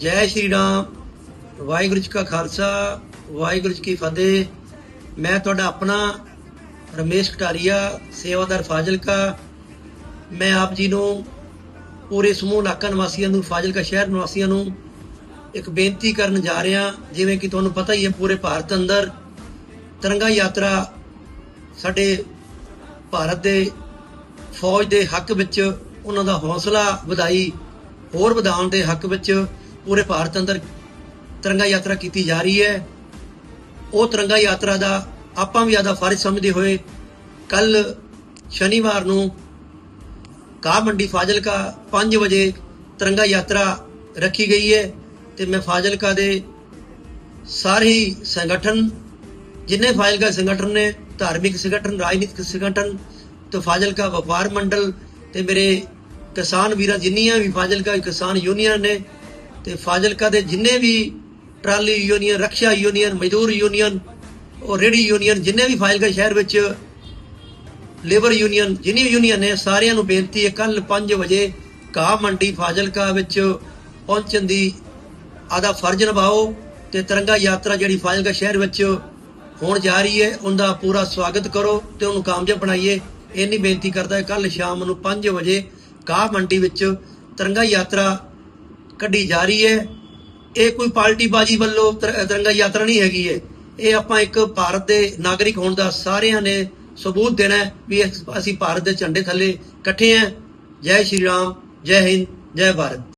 ਜੈ ਸ਼੍ਰੀ ਰਾਮ। ਵਾਹਿਗੁਰੂ ਜੀ ਕਾ ਖਾਲਸਾ, ਵਾਹਿਗੁਰੂ ਜੀ ਕੀ ਫਤਿਹ। ਮੈਂ ਤੁਹਾਡਾ ਆਪਣਾ ਰਮੇਸ਼ ਕਟਾਰੀਆ ਸੇਵਾਦਾਰ ਫਾਜ਼ਿਲਕਾ। ਮੈਂ ਆਪ ਜੀ ਨੂੰ ਪੂਰੇ ਸਮੂਹ ਇਲਾਕਾ ਨਿਵਾਸੀਆਂ ਨੂੰ, ਫਾਜ਼ਿਲਕਾ ਸ਼ਹਿਰ ਨਿਵਾਸੀਆਂ ਨੂੰ ਇੱਕ ਬੇਨਤੀ ਕਰਨ ਜਾ ਰਿਹਾ, ਜਿਵੇਂ ਕਿ ਤੁਹਾਨੂੰ ਪਤਾ ਹੀ ਹੈ, ਪੂਰੇ ਭਾਰਤ ਅੰਦਰ ਤਿਰੰਗਾ ਯਾਤਰਾ ਸਾਡੇ ਭਾਰਤ ਦੇ ਫੌਜ ਦੇ ਹੱਕ ਵਿੱਚ, ਉਹਨਾਂ ਦਾ ਹੌਸਲਾ ਵਧਾਈ, ਹੋਰ ਵਧਾਉਣ ਦੇ ਹੱਕ ਵਿੱਚ ਪੂਰੇ ਭਾਰਤ ਅੰਦਰ ਤਿਰੰਗਾ ਯਾਤਰਾ ਕੀਤੀ ਜਾ ਰਹੀ ਹੈ। ਉਹ ਤਿਰੰਗਾ ਯਾਤਰਾ ਦਾ ਆਪਾਂ ਵੀ ਆਦਾ ਫਰਜ਼ ਸਮਝਦੇ ਹੋਏ ਕੱਲ ਸ਼ਨੀਵਾਰ ਨੂੰ ਕਾਹ ਮੰਡੀ ਫਾਜ਼ਿਲਕਾ 5 ਵਜੇ ਤਿਰੰਗਾ ਯਾਤਰਾ ਰੱਖੀ ਗਈ ਹੈ ਤੇ ਮੈਂ ਫਾਜ਼ਿਲਕਾ ਦੇ ਸਾਰੇ ਹੀ ਸੰਗਠਨ, ਜਿੰਨੇ ਫਾਜ਼ਿਲਕਾ ਸੰਗਠਨ ਨੇ, ਧਾਰਮਿਕ ਸੰਗਠਨ, ਰਾਜਨੀਤਿਕ ਸੰਗਠਨ ਤੇ ਫਾਜ਼ਿਲਕਾ ਵਪਾਰ ਮੰਡਲ ਤੇ ਮੇਰੇ ਕਿਸਾਨ ਵੀਰਾਂ ਜਿੰਨੀਆਂ ਵੀ ਫਾਜ਼ਿਲਕਾ ਕਿਸਾਨ ਯੂਨੀਅਨ ਨੇ ਤੇ ਫਾਜ਼ਿਲਕਾ ਦੇ ਜਿੰਨੇ ਵੀ ਟਰਾਲੀ ਯੂਨੀਅਨ, ਰਕਸ਼ਾ ਯੂਨੀਅਨ, ਮਜ਼ਦੂਰ ਯੂਨੀਅਨ ਔਰ ਰੇੜੀ ਯੂਨੀਅਨ, ਜਿੰਨੇ ਵੀ ਫਾਜ਼ਿਲਕਾ ਸ਼ਹਿਰ ਵਿੱਚ ਲੇਬਰ ਯੂਨੀਅਨ, ਜਿੰਨੀ ਵੀ ਯੂਨੀਅਨ ਨੇ, ਸਾਰਿਆਂ ਨੂੰ ਬੇਨਤੀ ਹੈ ਕੱਲ 5 ਵਜੇ ਕਾਹ ਮੰਡੀ ਫਾਜ਼ਿਲਕਾ ਵਿੱਚ ਪਹੁੰਚਣ ਦੀ ਆਦਾ ਫਰਜ਼ ਨਿਭਾਓ ਤੇ ਤਿਰੰਗਾ ਯਾਤਰਾ ਜਿਹੜੀ ਫਾਜ਼ਿਲਕਾ ਸ਼ਹਿਰ ਵਿੱਚ ਹੋਣ ਜਾ ਰਹੀ ਹੈ, ਉਹਦਾ ਪੂਰਾ ਸਵਾਗਤ ਕਰੋ ਤੇ ਉਹਨੂੰ ਕਾਮਯਾਬ ਬਣਾਈਏ। ਇੰਨੀ ਬੇਨਤੀ ਕਰਦਾ ਹੈ ਕੱਲ ਸ਼ਾਮ ਨੂੰ 5 ਵਜੇ ਕਾਹ ਮੰਡੀ ਵਿੱਚ ਤਿਰੰਗਾ ਯਾਤਰਾ ਕੱਢੀ ਜਾ ਰਹੀ ਹੈ। ਇਹ ਕੋਈ ਪਾਰਟੀ ਬਾਜੀ ਵੱਲੋਂ ਤਿਰ- ਤਿਰੰਗਾ ਯਾਤਰਾ ਨਹੀਂ ਹੈਗੀ ਹੈ ਇਹ ਆਪਾਂ ਇੱਕ ਭਾਰਤ ਦੇ ਨਾਗਰਿਕ ਹੋਣ ਦਾ ਸਾਰਿਆਂ ਨੇ ਸਬੂਤ ਦੇਣਾ ਵੀ ਅਸੀਂ ਭਾਰਤ ਦੇ ਝੰਡੇ ਥੱਲੇ ਇਕੱਠੇ ਹਾਂ। ਜੈ ਸ਼੍ਰੀ ਰਾਮ, ਜੈ ਹਿੰਦ, ਜੈ ਭਾਰਤ।